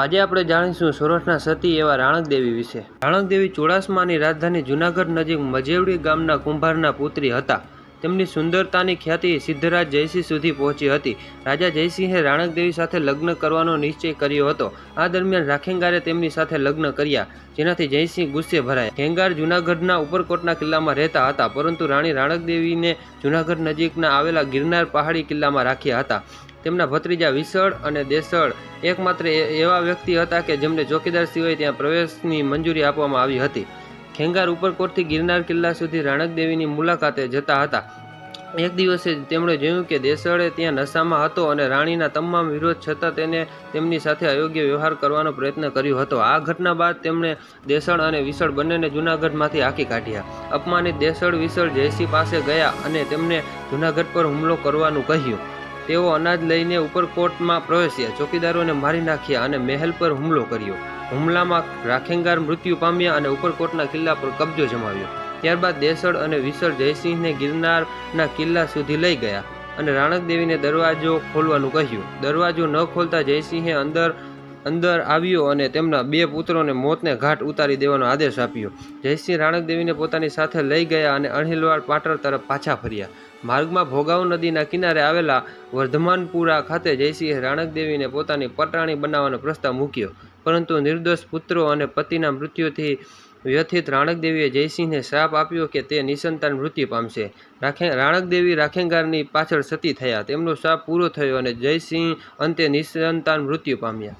આજે આપણે જાણીશું સૌરાષ્ટ્રના સતી એવા રાણકદેવી વિશે. રાણકદેવી ચોડાસમાની રાજધાની જૂનાગઢ નજીક મજેવડી ગામના કુંભારના પુત્રી હતા. તેમની સુંદરતાની ખ્યાતિ સિદ્ધરાજ જયસિંહ સુધી પહોંચી હતી. રાજા જયસિંહે રાણકદેવી સાથે લગ્ન કરવાનો નિશ્ચય કર્યો હતો. આ દરમિયાન રાખેંગારે તેમની સાથે લગ્ન કર્યા, જેનાથી જયસિંહ ગુસ્સે ભરાયા. ખેંગાર જૂનાગઢના ઉપરકોટના કિલ્લામાં રહેતા હતા, પરંતુ રાણી રાણકદેવીને જૂનાગઢ નજીકના આવેલા ગિરનાર પહાડી કિલ્લામાં રાખ્યા હતા. તેમના ભત્રીજા વિસળ અને દેસળ એકમાત્ર એવા વ્યક્તિ હતા કે જેમને ચોકીદાર સિવાય ત્યાં પ્રવેશની મંજૂરી આપવામાં આવી હતી. ખેંગાર ઉપરકોટથી ગિરનાર કિલ્લા સુધી રાણકદેવીની મુલાકાતે જતા હતા. એક દિવસે તેમણે જોયું કે દેસળે ત્યાં નશામાં હતો અને રાણીના તમામ વિરોધ છતાં તેને તેમની સાથે અયોગ્ય વ્યવહાર કરવાનો પ્રયત્ન કર્યો હતો. આ ઘટના બાદ તેમણે દેસળ અને વિસળ બંનેને જૂનાગઢમાંથી હાંકી કાઢ્યા. અપમાનિત દેસળ વિસળ જયસિંહ પાસે ગયા અને તેમને જૂનાગઢ પર હુમલો કરવાનું કહ્યું. તેઓ અનાજ લઈને ઉપરકોટમાં પ્રવેશ્યા. ચોકીદારોને મારી નાખ્યા અને મહેલ પર હુમલો કર્યો. હુમલામાં રાખેંગાર મૃત્યુ પામ્યા અને ઉપરકોટના કિલ્લા પર કબજો જમાવ્યો. ત્યારબાદ દેસળ અને વિસળ જયસિંહને ગિરનારના કિલ્લા સુધી લઈ ગયા અને રાણકદેવીને દરવાજો ખોલવાનું કહ્યું. દરવાજો ન ખોલતા જયસિંહે અંદર અંદર આવ્યો અને તેમના બે પુત્રોને મોતને ઘાટ ઉતારી દેવાનો આદેશ આપ્યો. જયસિંહ રાણકદેવીને પોતાની સાથે લઈ ગયા અને અણહિલવાડ પાટણ તરફ પાછા ફર્યા. માર્ગમાં ભોગાવ નદીના કિનારે આવેલા વર્ધમાનપુરા ખાતે જયસિંહે રાણકદેવીને પોતાની પટાણી બનાવવાનો પ્રસ્તાવ મૂક્યો. પરંતુ નિર્દોષ પુત્રો અને પતિના મૃત્યુથી વ્યથિત રાણકદેવીએ જયસિંહને શ્રાપ આપ્યો કે તે નિસંતાન મૃત્યુ પામશે. રાખે, રાણકદેવી રાખેંગારની પાછળ સતી થયા. તેમનો શ્રાપ પૂરો થયો અને જયસિંહ અંતે નિસંતાન મૃત્યુ પામ્યા.